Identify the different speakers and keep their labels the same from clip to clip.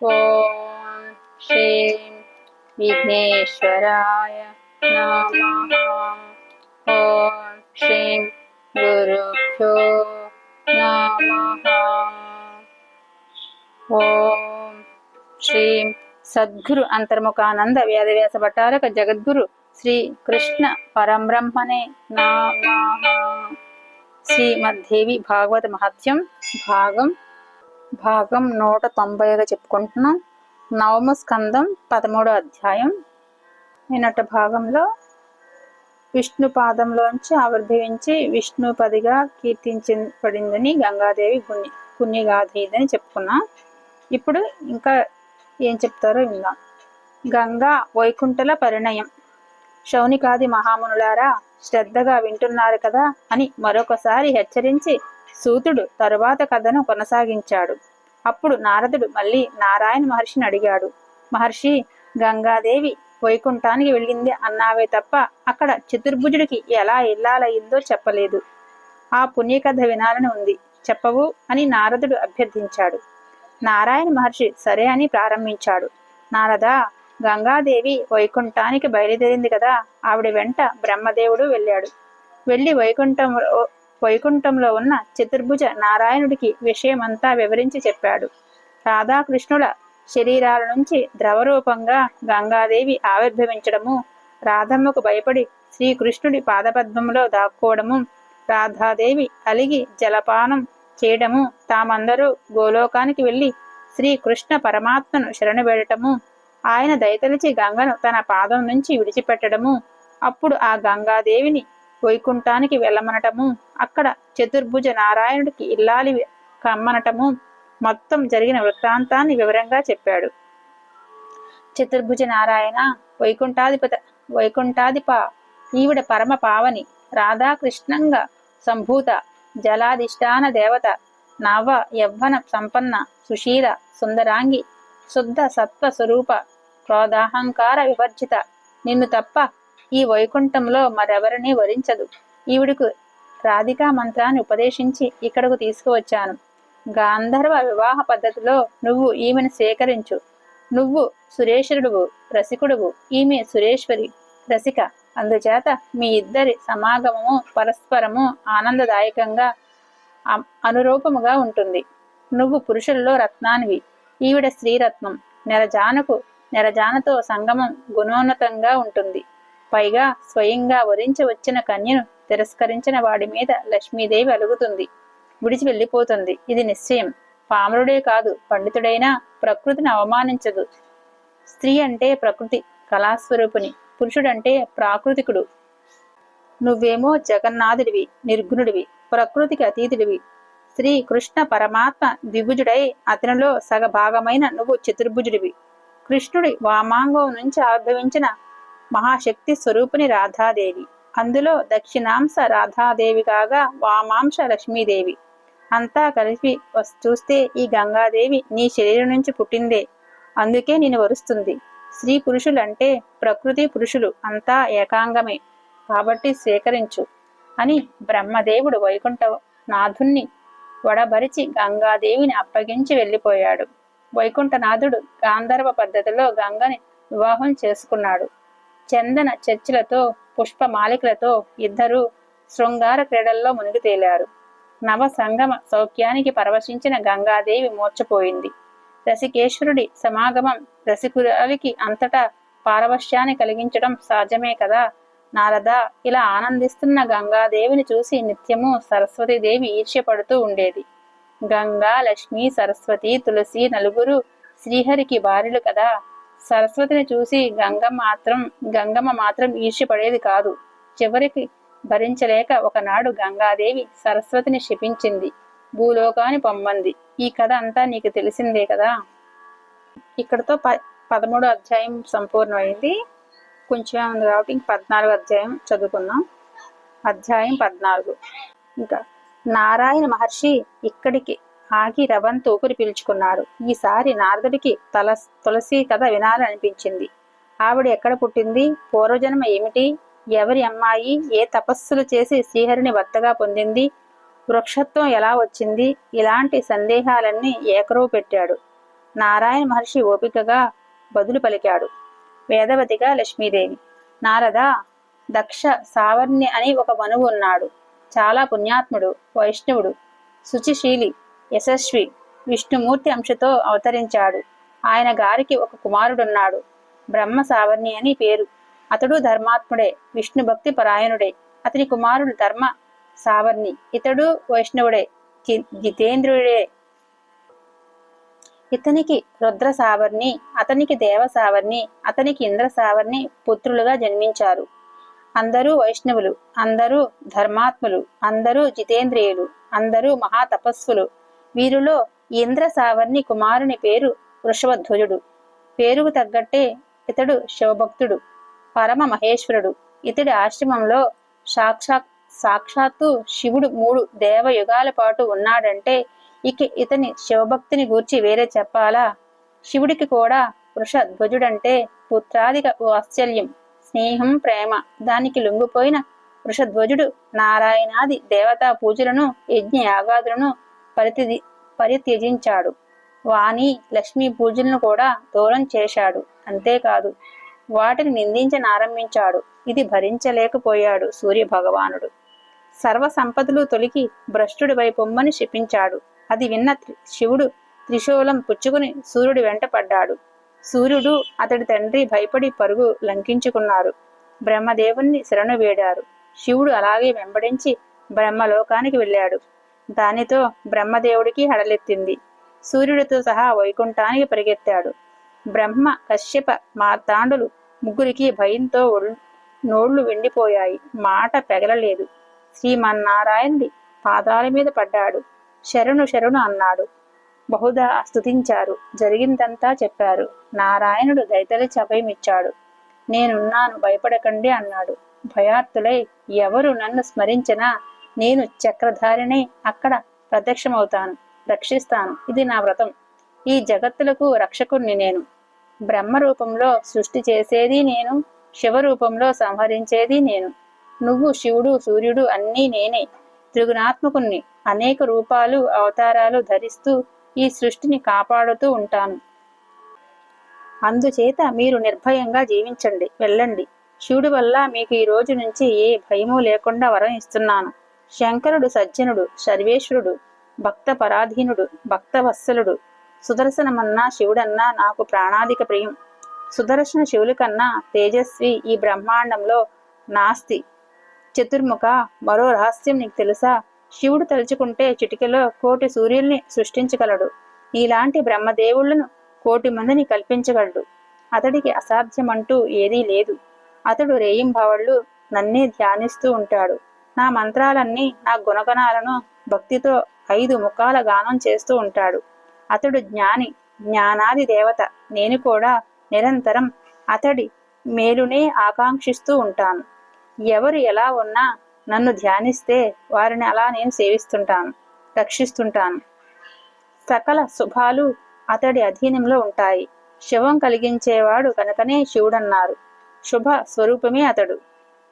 Speaker 1: ఓం శ్రీం విఘ్నేశ్వరాయ నమః ఓం శ్రీం గురుభ్యో నమః ఓం శ్రీం సద్గురు అంతర్ముఖానంద వేదవ్యాస భట్టారక జగద్గురు శ్రీ కృష్ణ పరబ్రహ్మణే నమః శ్రీమద్దేవి భాగవత మహత్యం భాగం భాగం నూట తొంభైగా చెప్పుకుంటున్నాం. నవమ స్కందం పదమూడో అధ్యాయం. నిన్నటి భాగంలో విష్ణు పాదంలోంచి ఆవిర్భవించి విష్ణుపదిగా కీర్తించబడిందని గంగాదేవి పుణ్య పుణ్యగాథ ఇదని చెప్పుకున్నాం. ఇప్పుడు ఇంకా ఏం చెప్తారో విందాం. గంగా వైకుంఠల పరిణయం. శౌనికాది మహామునులారా శ్రద్ధగా వింటున్నారు కదా అని మరొకసారి హెచ్చరించి సూతుడు తరువాత కథను కొనసాగించాడు. అప్పుడు నారదుడు మళ్ళీ నారాయణ మహర్షిని అడిగాడు. మహర్షి గంగాదేవి వైకుంఠానికి వెళ్ళింది అన్నావే తప్ప అక్కడ చతుర్భుజుడికి ఎలా ఇల్లాలయ్యిందో చెప్పలేదు. ఆ పుణ్యకథ వినాలని ఉంది. చెప్పవు అని నారదుడు అభ్యర్థించాడు. నారాయణ మహర్షి సరే అని ప్రారంభించాడు. నారద గంగాదేవి వైకుంఠానికి బయలుదేరింది కదా ఆవిడ వెంట బ్రహ్మదేవుడు వెళ్ళాడు. వెళ్ళి వైకుంఠంలో వైకుంఠంలో ఉన్న చతుర్భుజ నారాయణుడికి విషయమంతా వివరించి చెప్పాడు. రాధాకృష్ణుల శరీరాల నుంచి ద్రవరూపంగా గంగాదేవి ఆవిర్భవించడము రాధమ్మకు భయపడి శ్రీకృష్ణుడి పాదపద్మంలో దాక్కోవడము రాధాదేవి అలిగి జలపానం చేయడము తామందరూ గోలోకానికి వెళ్ళి శ్రీకృష్ణ పరమాత్మను శరణు ఆయన దయతలిచి గంగను తన పాదం నుంచి విడిచిపెట్టడము అప్పుడు ఆ గంగాదేవిని వైకుంఠానికి వెళ్ళమనటము అక్కడ చతుర్భుజ నారాయణుడికి ఇల్లాలి కమ్మనటము మొత్తం జరిగిన వృత్తాంతాన్ని వివరంగా చెప్పాడు. చతుర్భుజ నారాయణ వైకుంఠాధిపత వైకుంఠాధిప ఈవిడ పరమ పావని రాధాకృష్ణంగా సంభూత జలాధిష్టాన దేవత నవ యవ్వన సంపన్న సుశీల సుందరాంగి శుద్ధ సత్వ స్వరూప క్రోధాహంకార వివర్జిత నిన్ను తప్ప ఈ వైకుంఠంలో మరెవరిని వరించదు. ఈవిడకు రాధికా మంత్రాన్ని ఉపదేశించి ఇక్కడకు తీసుకువచ్చాను. గాంధర్వ వివాహ పద్ధతిలో నువ్వు ఈమెను స్వీకరించు నువ్వు సురేశ్వరుడువు రసికుడువు ఈమె సురేశ్వరి రసిక. అందుచేత మీ ఇద్దరి సమాగమము పరస్పరము ఆనందదాయకంగా అనురూపముగా ఉంటుంది. నువ్వు పురుషుల్లో రత్నానివి. ఈవిడ స్త్రీరత్నం. నెరజానకు నెరజానతో సంగమం గుణోన్నతంగా ఉంటుంది. పైగా స్వయంగా వరించి వచ్చిన కన్యను తిరస్కరించిన వాడి మీద లక్ష్మీదేవి అలుగుతుంది. విడిచి వెళ్ళిపోతుంది. ఇది నిశ్చయం. పామరుడే కాదు పండితుడైనా ప్రకృతిని అవమానించదు. స్త్రీ అంటే ప్రకృతి కళాస్వరూపుని. పురుషుడంటే ప్రాకృతికుడు. నువ్వేమో జగన్నాథుడివి నిర్గుణుడివి ప్రకృతికి అతీతుడివి. శ్రీ కృష్ణ పరమాత్మ ద్విభుజుడై అతనిలో సగభాగమైన నువ్వు చతుర్భుజుడివి. కృష్ణుడి వామాంగం నుంచి ఆవిర్భవించిన మహాశక్తి స్వరూపిణి రాధాదేవి. అందులో దక్షిణాంశ రాధాదేవి కాగా వామాంశ లక్ష్మీదేవి. అంతా కలిసి చూస్తే ఈ గంగాదేవి నీ శరీరం నుంచి పుట్టిందే. అందుకే నేను వరుస్తుంది. స్త్రీ పురుషులంటే ప్రకృతి పురుషులు అంతా ఏకాంగమే. కాబట్టి స్వీకరించు అని బ్రహ్మదేవుడు వైకుంఠ నాథుణ్ణి వడబరిచి గంగాదేవిని అప్పగించి వెళ్ళిపోయాడు. వైకుంఠనాథుడు గాంధర్వ పద్ధతిలో గంగని వివాహం చేసుకున్నాడు. చందన చర్చిలతో పుష్పమాలికలతో ఇద్దరు శృంగార క్రీడల్లో మునిగి తేలారు. నవ సంగమ సౌఖ్యానికి పరవశించిన గంగాదేవి మూర్చపోయింది రసికేశ్వరుడి సమాగమం రసికురాలికి అంతటా పారవశ్యాన్ని కలిగించడం సహజమే కదా? నారద ఇలా ఆనందిస్తున్న గంగాదేవిని చూసి నిత్యము సరస్వతీదేవి ఈర్ష్యపడుతూ ఉండేది. గంగా లక్ష్మి సరస్వతి తులసి నలుగురు శ్రీహరికి భార్యలు కదా? సరస్వతిని చూసి గంగమ్మ మాత్రం గంగమ్మ మాత్రం ఈర్ష్యపడేది కాదు. చివరికి భరించలేక ఒకనాడు గంగాదేవి సరస్వతిని శపించింది. భూలోకాన్ని పొమ్మంది. ఈ కథ అంతా నీకు తెలిసిందే కదా? ఇక్కడతో ప పదమూడో అధ్యాయం సంపూర్ణమైంది. కొంచెం ఉంది కాబట్టి ఇంక పద్నాలుగు అధ్యాయం చదువుకుందాం. అధ్యాయం పద్నాలుగు. ఇంకా నారాయణ మహర్షి ఇక్కడికి ఆగి రవంత్ ఊపిరి పీల్చుకున్నాడు. ఈసారి నారదుడికి తల తులసి కథ వినాలనిపించింది. ఆవిడ ఎక్కడ పుట్టింది? పూర్వజన్మ ఏమిటి? ఎవరి అమ్మాయి? ఏ తపస్సులు చేసి శ్రీహరిని భర్తగా పొందింది? వృక్షత్వం ఎలా వచ్చింది? ఇలాంటి సందేహాలన్నీ ఏకరువు పెట్టాడు. నారాయణ మహర్షి ఓపికగా బదులు పలికాడు. వేదవతిగా లక్ష్మీదేవి. నారద దక్ష సావర్ణి అని ఒక మనువు ఉన్నాడు. చాలా పుణ్యాత్ముడు వైష్ణవుడు శుచిశీలి యశస్వి విష్ణుమూర్తి అంశతో అవతరించాడు. ఆయన గారికి ఒక కుమారుడున్నాడు. బ్రహ్మ సావర్ణి అని పేరు. అతడు ధర్మాత్ముడే విష్ణు భక్తి పరాయణుడే. అతని కుమారుడు ధర్మ సావర్ణి. ఇతడు వైష్ణవుడే జితేంద్రుడే ఇతనికి రుద్ర సావర్ణి అతనికి దేవ సావర్ణి అతనికి ఇంద్ర సావర్ణి పుత్రులుగా జన్మించారు. అందరూ వైష్ణవులు అందరూ ధర్మాత్ములు అందరూ జితేంద్రియులు అందరూ మహాతపస్సులు. వీరిలో ఇంద్ర సావర్ణి కుమారుని పేరు వృషభధ్వజుడు. పేరుకు తగ్గట్టే ఇతడు శివభక్తుడు పరమ మహేశ్వరుడు. ఇతడి ఆశ్రమంలో సాక్షాత్ సాక్షాత్తు శివుడు మూడు దేవయుగాల పాటు ఉన్నాడంటే ఇక ఇతని శివభక్తిని గూర్చి వేరే చెప్పాలా? శివుడికి కూడా వృషధ్వజుడంటే పుత్రాదిక వాత్సల్యం స్నేహం ప్రేమ. దానికి లొంగిపోయిన వృషధ్వజుడు నారాయణాది దేవతా పూజలను యజ్ఞ యాగాదులను పరితి పరిత్యజించాడు. వాణి లక్ష్మీ పూజలను కూడా దూరం చేశాడు. అంతేకాదు వాటిని నిందించనారంభించాడు. ఇది భరించలేకపోయాడు సూర్య భగవానుడు సర్వ సంపదలు తొలికి భ్రష్టుడి పొమ్మని శపించాడు. అది విన్న శివుడు త్రిశూలం పుచ్చుకుని సూర్యుడి వెంట పడ్డాడు. సూర్యుడు అతడి తండ్రి భయపడి పరుగు లంకించుకున్నారు. బ్రహ్మదేవుణ్ణి శరణు వేడారు. శివుడు అలాగే వెంబడించి బ్రహ్మలోకానికి వెళ్ళాడు. దానితో బ్రహ్మదేవుడికి హడలెత్తింది. సూర్యుడితో సహా వైకుంఠానికి పరిగెత్తాడు. బ్రహ్మ కశ్యప మార్తాండులు ముగ్గురికి భయంతో నోళ్ళు వెండిపోయాయి. మాట పెగలలేదు. శ్రీమన్నారాయణుడి పాదాల మీద పడ్డాడు. శరణు శరణు అన్నాడు. బహుదా స్థుతించారు జరిగిందంతా చెప్పారు. నారాయణుడు దైతలిచి అభయమిచ్చాడు నేనున్నాను భయపడకండి అన్నాడు. భయార్థులై ఎవరు నన్ను స్మరించినా నేను చక్రధారిని అక్కడ ప్రత్యక్షమవుతాను రక్షిస్తాను. ఇది నా వ్రతం. ఈ జగత్తులకు రక్షకుణ్ణి నేను. బ్రహ్మ రూపంలో సృష్టి చేసేది నేను శివరూపంలో సంహరించేది నేను. నువ్వు శివుడు సూర్యుడు అన్నీ నేనే. త్రిగుణాత్మకుణ్ణి అనేక రూపాలు అవతారాలు ధరిస్తూ ఈ సృష్టిని కాపాడుతూ ఉంటాను. అందుచేత మీరు నిర్భయంగా జీవించండి వెళ్ళండి. శివుడి వల్ల మీకు ఈ రోజు నుంచి ఏ భయము లేకుండా వరం ఇస్తున్నాను. శంకరుడు సజ్జనుడు సర్వేశ్వరుడు భక్త పరాధీనుడు భక్తవత్సలుడు. సుదర్శనమన్నా శివుడన్నా నాకు ప్రాణాధిక ప్రియం. సుదర్శన శివుల కన్నా తేజస్వి ఈ బ్రహ్మాండంలో నాస్తి. చతుర్ముఖ మరో రహస్యం నీకు తెలుసా? శివుడు తలుచుకుంటే చిటికలో కోటి సూర్యుల్ని సృష్టించగలడు. నీలాంటి బ్రహ్మదేవుళ్ళను కోటి మందిని కల్పించగలడు. అతడికి అసాధ్యమంటూ ఏదీ లేదు. అతడు రేయింభావళ్ళు నన్నే ధ్యానిస్తూ ఉంటాడు. నా మంత్రాలన్నీ నా గుణగణాలను భక్తితో ఐదు ముఖాల గానం చేస్తూ ఉంటాడు. అతడు జ్ఞాని జ్ఞానాది దేవత. నేను కూడా నిరంతరం అతడి మేలునే ఆకాంక్షిస్తూ ఉంటాను. ఎవరు ఎలా ఉన్నా నన్ను ధ్యానిస్తే వారిని అలా నేను సేవిస్తుంటాను రక్షిస్తుంటాను. సకల శుభాలు అతడి అధీనంలో ఉంటాయి. శివం కలిగించేవాడు కనుకనే శివుడన్నారు. శుభ స్వరూపమే అతడు.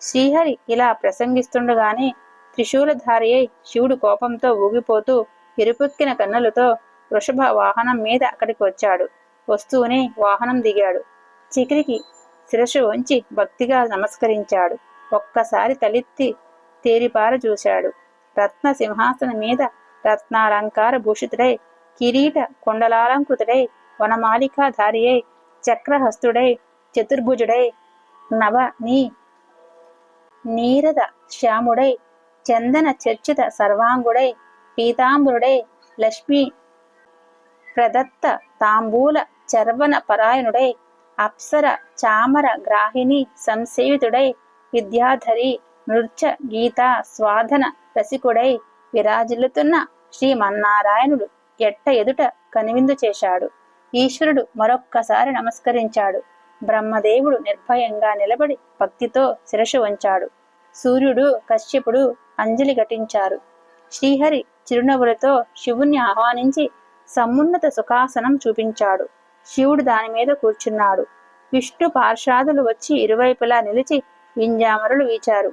Speaker 1: శ్రీహరి ఇలా ప్రసంగిస్తుండగానే త్రిశూలధారి అయి శివుడు కోపంతో ఊగిపోతూ ఎరుపెక్కిన కన్నులతో వృషభ వాహనం మీద అక్కడికి వచ్చాడు. వస్తూనే వాహనం దిగాడు. చికిరికి శిరస్సు వంచి భక్తిగా నమస్కరించాడు. ఒక్కసారి తలెత్తి తేరిపార చూశాడు. రత్న సింహాసనం మీద రత్నాలంకార భూషితుడై కిరీట కొండలాలంకృతుడై వనమాలికాధారి అయి చక్రహస్తుడై చతుర్భుజుడై నవ నీ నీరద శ్యాముడై చందన చర్చిత సర్వాంగుడై పీతాంబరుడై లక్ష్మీ ప్రదత్త తాంబూల చర్వన పరాయణుడై అప్సర చామర గ్రాహిణి సంసేవితుడై విద్యాధరి నృత్య గీత స్వాధన రసికుడై విరాజిల్లుతున్న శ్రీమన్నారాయణుడు ఎట్ట ఎదుట కనువిందు చేశాడు. ఈశ్వరుడు మరొక్కసారి నమస్కరించాడు. బ్రహ్మదేవుడు నిర్భయంగా నిలబడి భక్తితో శిరసు వంచాడు. సూర్యుడు కశ్యపుడు అంజలి ఘటించారు. శ్రీహరి చిరునవ్వులతో శివుణ్ణి ఆహ్వానించి సమున్నత సుఖాసనం చూపించాడు. శివుడు దాని మీద కూర్చున్నాడు. విష్ణు పార్షాదులు వచ్చి ఇరువైపులా నిలిచి వింజామరులు వీచారు.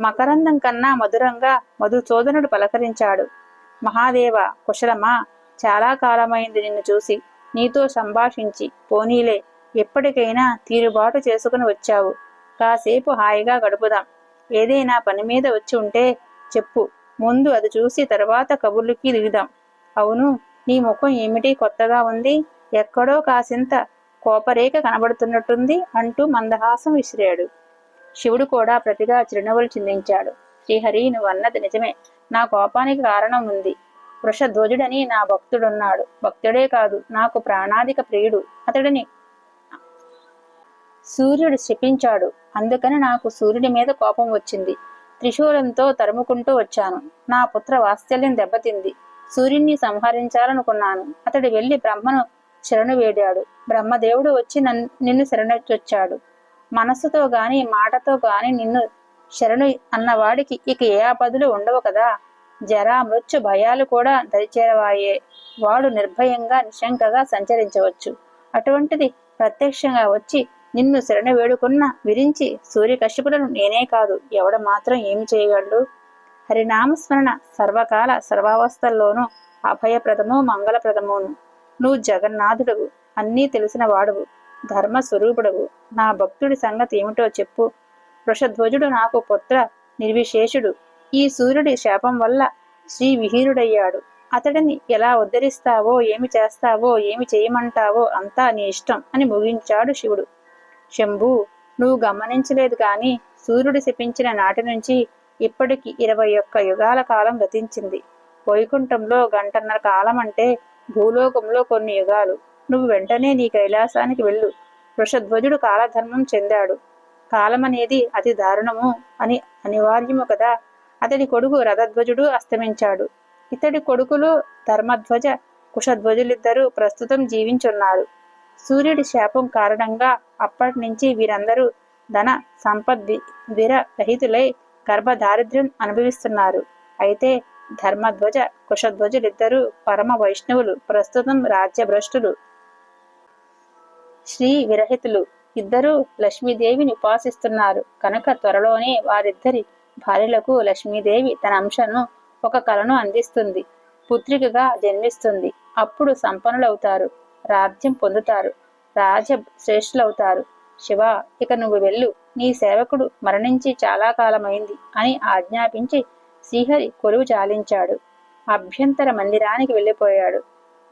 Speaker 1: మకరందం కన్నా మధురంగా మధుసోదనుడు పలకరించాడు. మహాదేవ కుశలమా? చాలా కాలమైంది నిన్ను చూసి. నీతో సంభాషించి. పోనీలే. ఎప్పటికైనా తీరుబాటు చేసుకుని వచ్చావు. కాసేపు హాయిగా గడుపుదాం. ఏదైనా పని మీద వచ్చి ఉంటే చెప్పు. ముందు అది చూసి తర్వాత కబుర్లకి దిగుదాం. అవును నీ ముఖం ఏమిటి కొత్తగా ఉంది? ఎక్కడో కాసింత కోపరేఖ కనబడుతున్నట్టుంది అంటూ మందహాసం విసిరాడు. శివుడు కూడా ప్రతిగా చిరునవ్వులు చిందించాడు. శ్రీహరి నువ్వు అన్నది నిజమే. నా కోపానికి కారణం ఉంది. వృషధ్వజుడని నా భక్తుడున్నాడు. భక్తుడే కాదు నాకు ప్రాణాధిక ప్రియుడు. అతడిని సూర్యుడు శపించాడు. అందుకని నాకు సూర్యుడి మీద కోపం వచ్చింది. త్రిశూలంతో తరుముకుంటూ వచ్చాను. నా పుత్ర వాత్సల్యం దెబ్బతింది. సూర్యుణ్ణి సంహరించాలనుకున్నాను. అతడు వెళ్ళి బ్రహ్మను శరణు వేడాడు బ్రహ్మదేవుడు వచ్చి నన్ను నిన్ను శరణొచ్చొచ్చాడు మనస్సుతో గాని మాటతో గాని నిన్ను శరణు అన్నవాడికి ఇక ఏ ఆపదలు ఉండవు కదా. జరా మృత్యు భయాలు కూడా దరిచేరవాయే. వాడు నిర్భయంగా నిశంకగా సంచరించవచ్చు. అటువంటిది ప్రత్యక్షంగా వచ్చి నిన్ను శరణ వేడుకున్న విరించి సూర్యకశ్యపులను నేనే కాదు ఎవడ మాత్రం ఏమి చేయగలడు? హరినామస్మరణ సర్వకాల సర్వావస్థల్లోనూ అభయప్రదము మంగళప్రదమును. నువ్వు జగన్నాథుడవు అన్నీ తెలిసిన వాడువు ధర్మ స్వరూపుడవు నా భక్తుడి సంగతి ఏమిటో చెప్పు. వృషధ్వజుడు నాకు పుత్ర నిర్విశేషుడు. ఈ సూర్యుడి శాపం వల్ల శ్రీ విహీరుడయ్యాడు అతడిని ఎలా ఉద్ధరిస్తావో ఏమి చేస్తావో ఏమి చేయమంటావో అంతా నీ ఇష్టం అని ముగించాడు శివుడు. శంభు నువ్వు గమనించలేదు కాని సూర్యుడు శపించిన నాటి నుంచి ఇప్పటికి ఇరవై ఒక్క యుగాల కాలం గతించింది. వైకుంఠంలో గంటన్నర కాలం అంటే భూలోకంలో కొన్ని యుగాలు. నువ్వు వెంటనే నీ కైలాసానికి వెళ్ళు. వృషధ్వజుడు కాలధర్మం చెందాడు. కాలమనేది అతి దారుణము అని అనివార్యము కదా. అతడి కొడుకు రథధ్వజుడు అస్తమించాడు. ఇతడి కొడుకులు ధర్మధ్వజ కుషధ్వజులిద్దరూ ప్రస్తుతం జీవించున్నారు. సూర్యుడి శాపం కారణంగా అప్పటి నుంచి వీరందరూ ధన సంపద్ రహితులై గర్భదారిద్ర్యం అనుభవిస్తున్నారు. అయితే ధర్మధ్వజ కుషధ్వజులిద్దరూ పరమ వైష్ణవులు ప్రస్తుతం రాజ్యభ్రష్టులు. శ్రీ విరహితులు ఇద్దరూ లక్ష్మీదేవిని ఉపాసిస్తున్నారు. కనుక త్వరలోనే వారిద్దరి భార్యలకు లక్ష్మీదేవి తన అంశను ఒక కలను అందిస్తుంది. పుత్రికగా జన్మిస్తుంది. అప్పుడు సంపన్నులవుతారు. రాజ్యం పొందుతారు. రాజ శ్రేష్ఠులవుతారు. శివ ఇక నువ్వు వెళ్ళు. నీ సేవకుడు మరణించి చాలా కాలమైంది అని ఆజ్ఞాపించి శ్రీహరి కొలువు చాలించాడు అభ్యంతర మందిరానికి వెళ్ళిపోయాడు.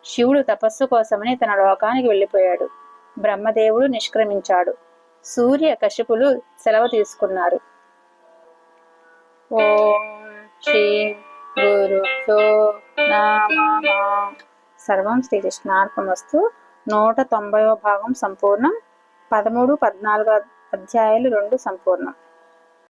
Speaker 1: శివుడు తపస్సు కోసమని తన లోకానికి వెళ్ళిపోయాడు. బ్రహ్మదేవుడు నిష్క్రమించాడు. సూర్య కశిపులు సెలవు తీసుకున్నారు. ఓం శ్రీ గురుభ్యో సర్వం శ్రీకృష్ణార్పణమస్తు. నూట తొంభైవ భాగం సంపూర్ణం. పదమూడు పద్నాలుగు అధ్యాయాలు రెండు సంపూర్ణం.